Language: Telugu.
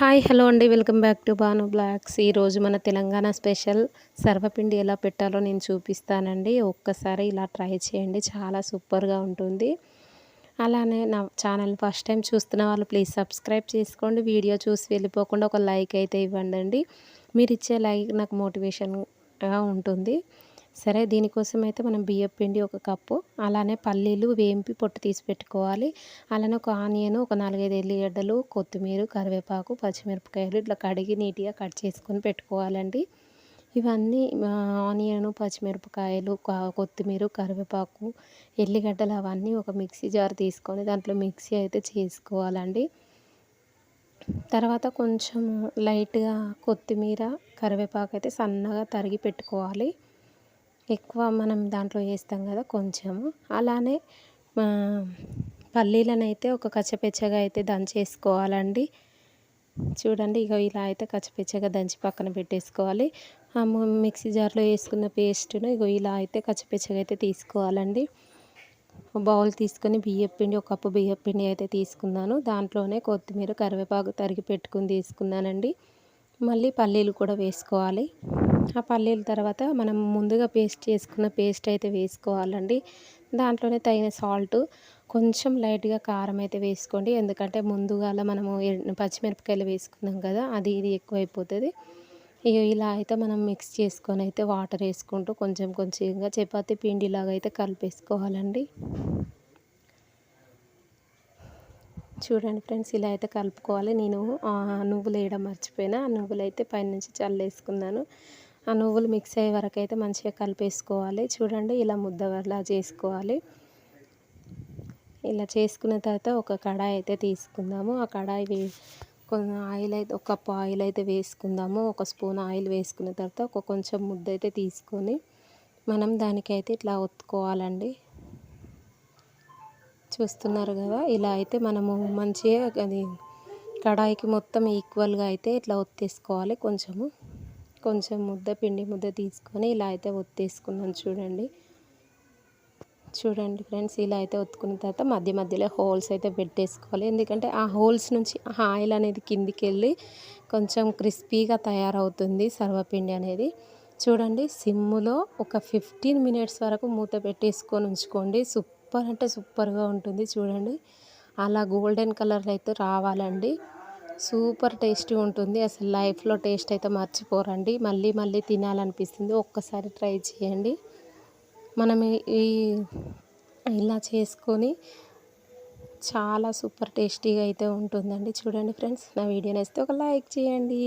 హాయ్ హలో అండి. Welcome back to Banu blogs ఈరోజు మన తెలంగాణ స్పెషల్ సర్వపిండి ఎలా పెట్టాలో నేను చూపిస్తానండి. ఒక్కసారి ఇలా ట్రై చేయండి. చాలా సూపర్గా ఉంటుంది. అలానే నా ఛానల్ ఫస్ట్ టైం చూస్తున్న వాళ్ళు ప్లీజ్ సబ్స్క్రైబ్ చేసుకోండి. వీడియో చూసి వెళ్ళిపోకుండా ఒక లైక్ అయితే ఇవ్వండి మీరు ఇచ్చే లైక్ నాకు మోటివేషన్గా ఉంటుంది. సరే దీనికోసం అయితే మనం బియ్యం పిండి ఒక కప్పు అలానే పల్లీలు వేంపి పొట్టు తీసి పెట్టుకోవాలి. అలానే ఒక ఆనియన్ ఒక నాలుగైదు ఎల్లిగడ్డలు కొత్తిమీర కరివేపాకు పచ్చిమిరపకాయలు ఇట్లా కడిగి నీట్గా కట్ చేసుకొని పెట్టుకోవాలండి. ఇవన్నీ ఆనియన్ పచ్చిమిరపకాయలు కొత్తిమీర కరివేపాకు ఎల్లిగడ్డలు అవన్నీ ఒక మిక్సీ జార్ తీసుకొని దాంట్లో మిక్సీ అయితే చేసుకోవాలండి. తర్వాత కొంచెం లైట్గా కొత్తిమీర కరివేపాకు అయితే సన్నగా తరిగి పెట్టుకోవాలి. ఎక్కువ మనం దాంట్లో వేస్తాం కదా కొంచెము అలానే పల్లీలనైతే అయితే ఒక కచ్చపెచ్చగా అయితే దంచేసుకోవాలండి. చూడండి ఇక ఇలా అయితే కచ్చపెచ్చగా దంచి పక్కన పెట్టేసుకోవాలి. మిక్సీ జార్లో వేసుకున్న పేస్ట్ను ఇగో ఇలా అయితే కచ్చపెచ్చగా అయితే తీసుకోవాలండి. బౌల్ తీసుకొని బియ్యం పిండి ఒక కప్పు బియ్యం పిండి అయితే తీసుకున్నాను. దాంట్లోనే కొత్తిమీర కరివేపాకు తరిగి పెట్టుకుని తీసుకున్నానండి. మళ్ళీ పల్లీలు కూడా వేసుకోవాలి. ఆ పల్లీల తర్వాత మనం ముందుగా పేస్ట్ చేసుకున్న పేస్ట్ అయితే వేసుకోవాలండి. దాంట్లోనే తగిన సాల్ట్ కొంచెం లైట్గా కారం అయితే వేసుకోండి. ఎందుకంటే ముందుగా మనము పచ్చిమిరపకాయలు వేసుకున్నాం కదా అది ఇది ఎక్కువైపోతుంది. ఇక ఇలా అయితే మనం మిక్స్ చేసుకొని అయితే వాటర్ వేసుకుంటూ కొంచెం కొంచెంగా చపాతీ పిండిలాగా అయితే కలిపేసుకోవాలండి. చూడండి ఫ్రెండ్స్ ఇలా అయితే కలుపుకోవాలి. నేను నువ్వులు వేయడం మర్చిపోయినా. ఆ నువ్వులు అయితే పైనుంచి చల్లేసుకున్నాను. ఆ నువ్వులు మిక్స్ అయ్యే వరకు అయితే మంచిగా కలిపేసుకోవాలి. చూడండి ఇలా ముద్దవర్లా చేసుకోవాలి. ఇలా చేసుకున్న తర్వాత ఒక కడాయి అయితే తీసుకుందాము. ఆ కడాయి కొన్ని ఆయిల్ అయితే ఒక కప్పు ఆయిల్ అయితే వేసుకుందాము. ఒక స్పూన్ ఆయిల్ వేసుకున్న తర్వాత ఒక కొంచెం ముద్ద అయితే తీసుకొని మనం దానికైతే ఇట్లా ఒత్తుకోవాలండి. చూస్తున్నారు కదా? ఇలా అయితే మనము మంచిగా అది కడాయికి మొత్తం ఈక్వల్గా అయితే ఇట్లా ఒత్తేసుకోవాలి కొంచెము. కొంచెం ముద్ద పిండి ముద్ద తీసుకొని ఇలా అయితే ఒత్తేసుకున్నాను చూడండి. చూడండి ఫ్రెండ్స్ ఇలా అయితే ఒత్తుకున్న తర్వాత మధ్య మధ్యలో హోల్స్ అయితే పెట్టేసుకోవాలి. ఎందుకంటే ఆ హోల్స్ నుంచి ఆయిల్ అనేది కిందికి వెళ్ళి కొంచెం క్రిస్పీగా తయారవుతుంది సర్వపిండి అనేది. చూడండి సిమ్ములో ఒక ఫిఫ్టీన్ మినిట్స్ వరకు మూత పెట్టేసుకొని ఉంచుకోండి. సూపర్ అంటే సూపర్గా ఉంటుంది చూడండి. అలా గోల్డెన్ కలర్ అయితే రావాలండి. సూపర్ టేస్టీ ఉంటుంది. అసలు లైఫ్లో టేస్ట్ అయితే మర్చిపోరండి. మళ్ళీ మళ్ళీ తినాలనిపిస్తుంది. ఒక్కసారి ట్రై చేయండి. మనం ఈ ఇలా చేసుకొని చాలా సూపర్ టేస్టీగా అయితే ఉంటుందండి. చూడండి ఫ్రెండ్స్ నా వీడియో నచ్చితే ఒక లైక్ చేయండి.